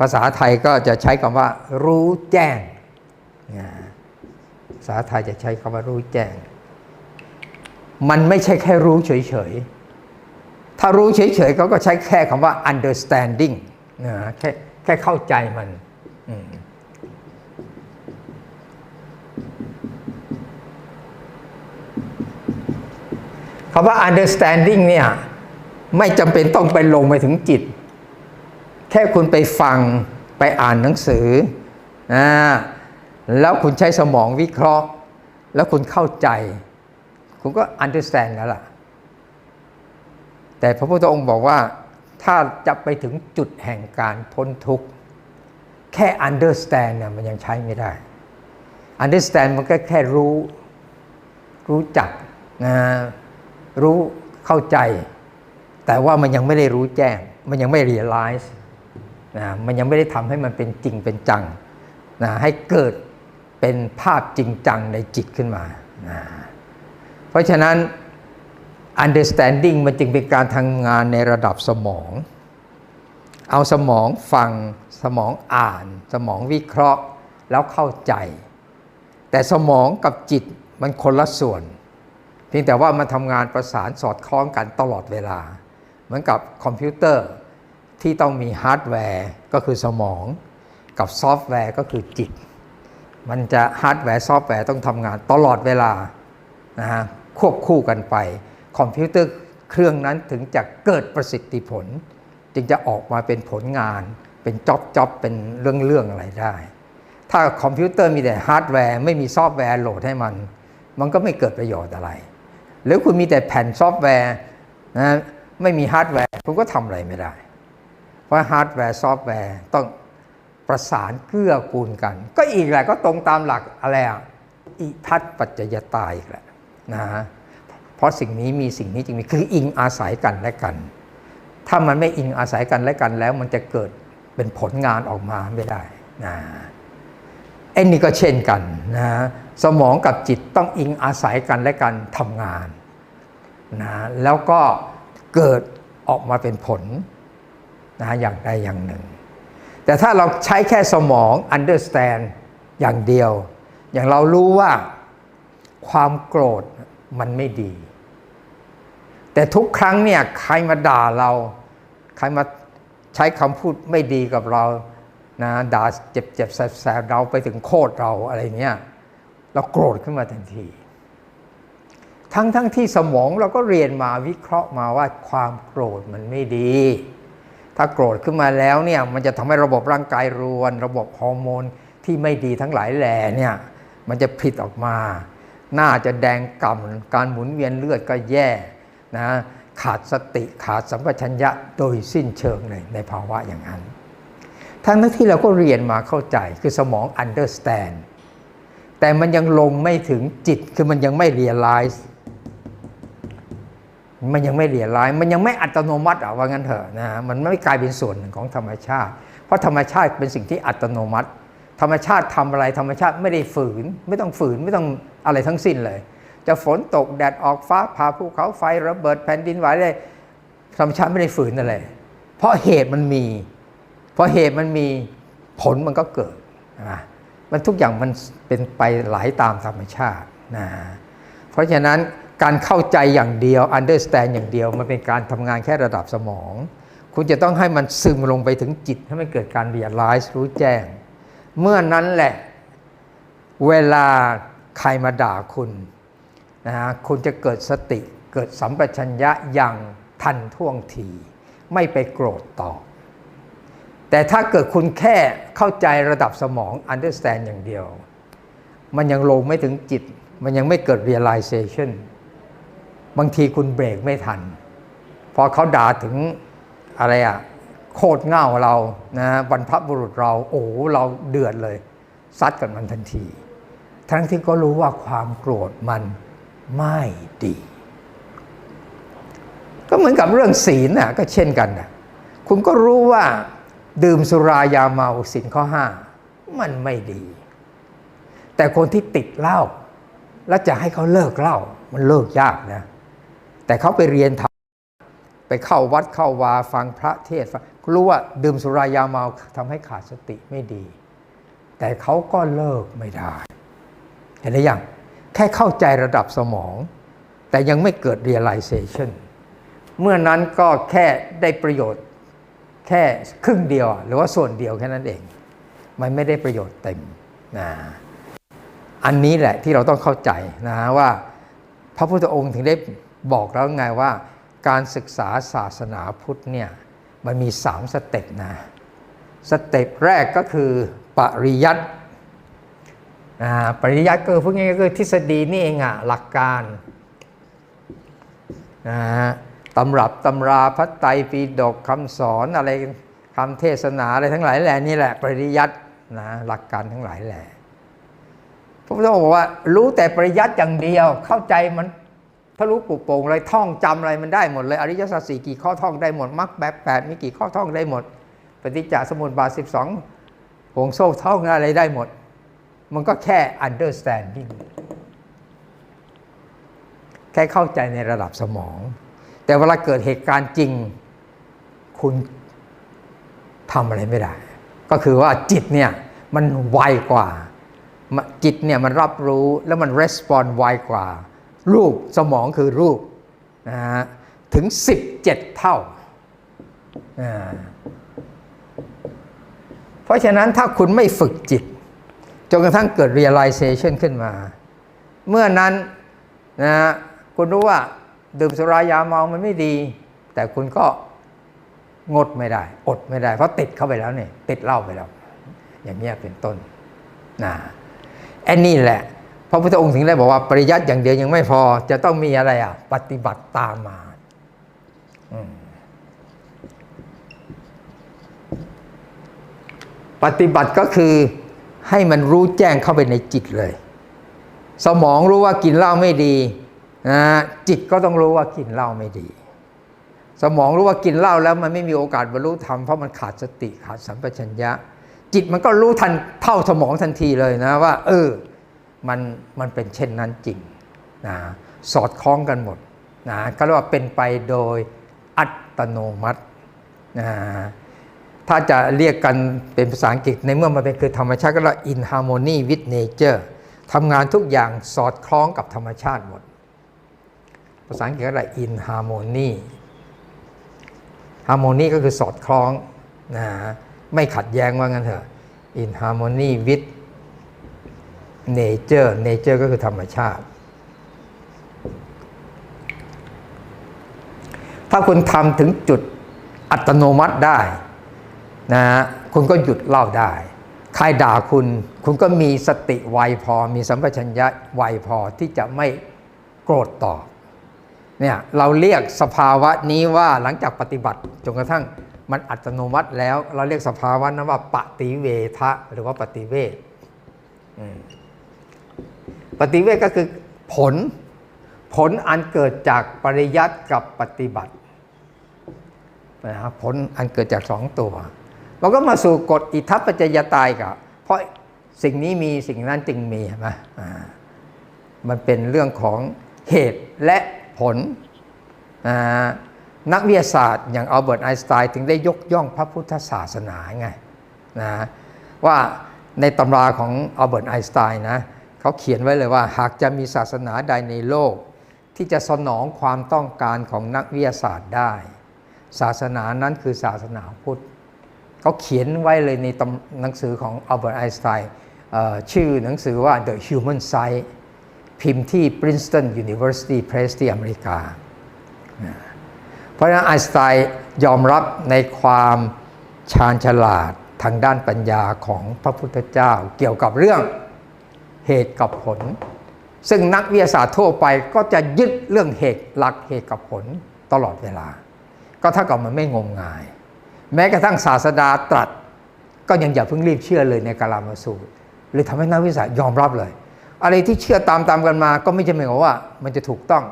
ภาษาไทยก็จะใช้คำว่า รู้แจ้ง ภาษาไทยจะใช้คำว่ารู้แจ้ง มันไม่ใช่แค่รู้เฉยๆ ถ้ารู้เฉยๆเขาก็ใช้แค่คำว่า understanding นะแค่แค่เข้าใจมันคำว่า understanding เนี่ย ไม่จำเป็นต้องไปลงไปถึงจิต แค่คุณไปฟังไปอ่านหนังสือนะแล้วคุณใช้สมองวิเคราะห์ แล้วคุณเข้าใจ คุณก็ understand แล้วล่ะ แต่พระพุทธองค์บอกว่าถ้าจะไปถึงจุดแห่งการพ้นทุกข์ แค่ understand เนี่ยมันยังใช้ไม่ได้ understand มันก็แค่รู้ รู้จักนะรู้เข้าใจ แต่ว่ามันยังไม่ได้รู้แจ้ง มันยังไม่ realize นะมันยังไม่ได้ทำให้มันเป็นจริงเป็นจังนะให้เกิดเป็นภาพจริงจังในจิตขึ้นมานะเพราะฉะนั้น understanding มันจึงเป็นการทำงานในระดับสมอง เอาสมองฟังสมองอ่าน สมองวิเคราะห์แล้วเข้าใจ แต่สมองกับจิตมันคนละส่วน เพียงแต่ว่ามันทำงานประสานสอดคล้องกันตลอดเวลา เหมือนกับคอมพิวเตอร์ ที่ต้องมีฮาร์ดแวร์ก็คือสมอง กับซอฟต์แวร์ก็คือจิต มันจะฮาร์ดแวร์ซอฟต์แวร์ต้องทำงานตลอดเวลานะฮะควบคู่กันไป คอมพิวเตอร์เครื่องนั้นถึงจะเกิดประสิทธิผล จึงจะออกมาเป็นผลงาน เป็นจ็อบจ็อบเป็นเรื่องเรื่องอะไรได้ ถ้าคอมพิวเตอร์มีแต่ฮาร์ดแวร์ไม่มีซอฟต์แวร์โหลดให้มัน มันก็ไม่เกิดประโยชน์อะไร หรือคุณมีแต่แผ่นซอฟต์แวร์นะไม่มีฮาร์ดแวร์คุณก็ทำอะไรไม่ได้ เพราะฮาร์ดแวร์ซอฟต์แวร์ต้องประสานเกื้อกูลกัน ก็อีกแหละก็ตรงตามหลักอะไรอะอิทัศปัจจยตาอีกแหละนะเพราะสิ่งนี้มีสิ่งนี้จึงมีคืออิงอาศัยกันและกัน ถ้ามันไม่อิงอาศัยกันและกันแล้ว มันจะเกิดเป็นผลงานออกมาไม่ได้นะไอ้นี่ก็เช่นกันนะสมองกับจิตต้องอิงอาศัยกันและกันทำงานนะแล้วก็เกิดออกมาเป็นผล นะอย่างใดอย่างหนึ่ง แต่ถ้าเราใช้แค่สมอง understand อย่างเดียว อย่างเรารู้ว่าความโกรธมันไม่ดี แต่ทุกครั้งเนี่ยใครมาด่าเรา ใครมาใช้คำพูดไม่ดีกับเรานะด่าเจ็บเจ็บแสบๆเราไปถึงโคตรเราอะไรเงี้ยเราโกรธขึ้นมาทันที ทั้งทั้งที่สมองเราก็เรียนมาวิเคราะห์มาว่าความโกรธมันไม่ดี ถ้าโกรธขึ้นมาแล้วเนี่ยมันจะทำให้ระบบร่างกายรวน ระบบฮอร์โมนที่ไม่ดีทั้งหลายแหล่เนี่ยมันจะผิดออกมา หน้าจะแดงก่ำการหมุนเวียนเลือดก็แย่นะขาดสติขาดสัมปชัญญะโดยสิ้นเชิงเลยในภาวะอย่างนั้น ทั้งนั้นที่เราก็เรียนมาเข้าใจคือสมอง understand แต่มันยังลงไม่ถึงจิตคือมันยังไม่ realize มันยังไม่เรียไลซ์มันยังไม่อัตโนมัติอะว่างั้นเถอะนะมันไม่กลายเป็นส่วนหนึ่งของธรรมชาติ เพราะธรรมชาติเป็นสิ่งที่อัตโนมัติ ธรรมชาติทำอะไรธรรมชาติไม่ได้ฝืน ไม่ต้องฝืนไม่ต้องอะไรทั้งสิ้นเลย จะฝนตกแดดออกฟ้าผ่าภูเขาไฟระเบิดแผ่นดินไหวเลยธรรมชาติไม่ได้ฝืนอะไร เพราะเหตุมันมี เพราะเหตุมันมีผลมันก็เกิดนะมันทุกอย่างมันเป็นไปไหลาตามธรรมชาตินะเพราะฉะนั้น การเข้าใจอย่างเดียว understand อย่างเดียว มันเป็นการทำงานแค่ระดับสมอง คุณจะต้องให้มันซึมลงไปถึงจิต ให้มันเกิดการ realize รู้แจ้ง เมื่อนั้นแหละ เวลาใครมาด่าคุณนะฮะคุณจะเกิดสติเกิดสัมปชัญญะอย่างทันท่วงที ไม่ไปโกรธตอบแต่ถ้าเกิดคุณแค่เข้าใจระดับสมอง understand อย่างเดียว มันยังลงไม่ถึงจิต มันยังไม่เกิด realization บางทีคุณเบรกไม่ทัน พอเขาด่าถึงอะไรอะโคตรเง่าเรานะบรรพบุรุษเรา โอ้เราเดือดเลย ซัดกันมันทันที ทั้งที่ก็รู้ว่าความโกรธมันไม่ดี ก็เหมือนกับเรื่องศีลน่ะก็เช่นกันนะคุณก็รู้ว่าดื่มสุรายาเมาสินข้อห้ามันไม่ดี แต่คนที่ติดเหล้าแล้วจะให้เขาเลิกเหล้ามันเลิกยากนะ แต่เขาไปเรียนทไปเข้าวัดเข้าวาฟังพระเทศฟังรู้ว่าดื่มสุรายาเมาทำให้ขาดสติไม่ดี แต่เขาก็เลิกไม่ได้ เห็นหรือยังแค่เข้าใจระดับสมอง แต่ยังไม่เกิด realization เมื่อนั้นก็แค่ได้ประโยชน์แค่ครึ่งเดียว หรือว่าส่วนเดียวแค่นั้นเอง มันไม่ได้ประโยชน์เต็มนะอันนี้แหละที่เราต้องเข้าใจนะว่า พระพุทธองค์ถึงได้ บอกแล้วไงว่าการศึกษาศาสนาพุทธเนี่ยมันมีสามสเต็ปนะ สเต็ปแรกก็คือปริยัติอ่าปริยัติก็คือพูดง่ายๆก็คือทฤษฎีนี่เองอะหลักการนะตำรับตำราพระไตรปิฎกคำสอนอะไรคำเทศนาอะไรทั้งหลายแหล่นี่แหละปริยัตินะหลักการทั้งหลายแหล่พระพุทธองค์บอกว่ารู้แต่ปริยัติอย่างเดียวเข้าใจมัน ทะลุปุโป่งอะไรท่องจำอะไรมันได้หมดเลยอริยสัจสี่กี่ข้อท่องได้หมดมรรคแบบแปดมีกี่ข้อท่องได้หมด ปฏิจจสมุปบาทสิบสองห่วงโซ่ท่องอะไรได้หมด มันก็แค่ understanding แค่เข้าใจในระดับสมอง แต่เวลาเกิดเหตุการณ์จริง คุณทำอะไรไม่ได้ ก็คือว่าจิตเนี่ยมันไวกว่า จิตเนี่ยมันรับรู้แล้วมัน respond ไวกว่า รูปสมองคือรูปนะฮะถึง 17 เท่าอ่า เพราะฉะนั้นถ้าคุณไม่ฝึกจิต จนกระทั่งเกิด realization ขึ้นมา เมื่อนั้นนะคุณรู้ว่าดื่มสุรายาเมามันไม่ดี แต่คุณก็งดไม่ได้ อดไม่ได้ เพราะติดเข้าไปแล้วเนี่ยติดเหล้าไปแล้ว อย่างนี้ยเป็นต้นนะไอ้นี่แหละ พระพุทธองค์ถึงได้บอกว่าปริยัติอย่างเดียวยังไม่พอ จะต้องมีอะไรอะ ปฏิบัติตามมาปฏิบัติก็คือให้มันรู้แจ้งเข้าไปในจิตเลย สมองรู้ว่ากินเหล้าไม่ดีนะจิตก็ต้องรู้ว่ากินเหล้าไม่ดี สมองรู้ว่ากินเหล้าแล้วมันไม่มีโอกาสบรรลุธรรมเพราะมันขาดสติขาดสัมปชัญญะ จิตมันก็รู้ทันเท่าสมองทันทีเลยนะว่า เออ มันมันเป็นเช่นนั้นจริงนะสอดคล้องกันหมดนะก็เรียกว่าเป็นไปโดยอัตโนมัตินะถ้าจะเรียกกันเป็นภาษาอังกฤษในเมื่อมันเป็นคือธรรมชาติก็เรียก in harmony with nature ทำงานทุกอย่างสอดคล้องกับธรรมชาติหมด ภาษาอังกฤษก็เรียก in harmony harmony ก็คือสอดคล้องนะไม่ขัดแย้งว่างั้นเถอะ in harmony with nature nature ก็คือธรรมชาติ ถ้าคุณทำถึงจุดอัตโนมัติได้นะคุณก็หยุดเล่าได้ ใครด่าคุณ คุณก็มีสติไวพอ มีสัมปชัญญะไวพอที่จะไม่โกรธตอบเนี่ยเราเรียกสภาวะนี้ว่าหลังจากปฏิบัติจนกระทั่งมันอัตโนมัติแล้ว เราเรียกสภาวะนั้นว่าปฏิเวทะหรือว่าปฏิเวท ปฏิเวทก็คือผล ผลอันเกิดจากปริยัติกับปฏิบัตินะครับผลอันเกิดจากสองตัวเราก็มาสู่กฎอิทัปปัจจยตายกับเพราะสิ่งนี้มีสิ่งนั้นจึงมีใช่ไหมมันเป็นเรื่องของเหตุและผล นักวิทยาศาสตร์อย่างอัลเบิร์ตไอน์สไตน์ถึงได้ยกย่องพระพุทธศาสนาไงนะว่าในตำราของอัลเบิร์ตไอน์สไตน์นะ เขาเขียนไว้เลยว่า หากจะมีศาสนาใดในโลก ที่จะสนองความต้องการของนักวิทยาศาสตร์ได้ ศาสนานั้นคือศาสนาพุทธเขาเขียนไว้เลยในหนังสือของอัลเบิร์ตไอน์สไตน์ชื่อหนังสือว่า The Human Side พิมพ์ที่ Princeton University Press ที่อเมริกา เพราะฉะนั้นไอน์สไตน์ยอมรับในความชาญฉลาดทางด้านปัญญาของพระพุทธเจ้าเกี่ยวกับเรื่อง เหตุกับผล ซึ่งนักวิทยาศาสตร์ทั่วไปก็จะยึดเรื่องเหตุหลักเหตุกับผลตลอดเวลา ก็เท่ากับมันไม่งมงาย แม้กระทั่งศาสดาตรัส ก็ยังอย่าเพิ่งรีบเชื่อเลยในกาลามาสูตรเลยทำให้นักวิทยาศาสตร์ยอมรับเลย อะไรที่เชื่อตามตามกันมาก็ไม่จำเป็นว่ามันจะถูกต้อง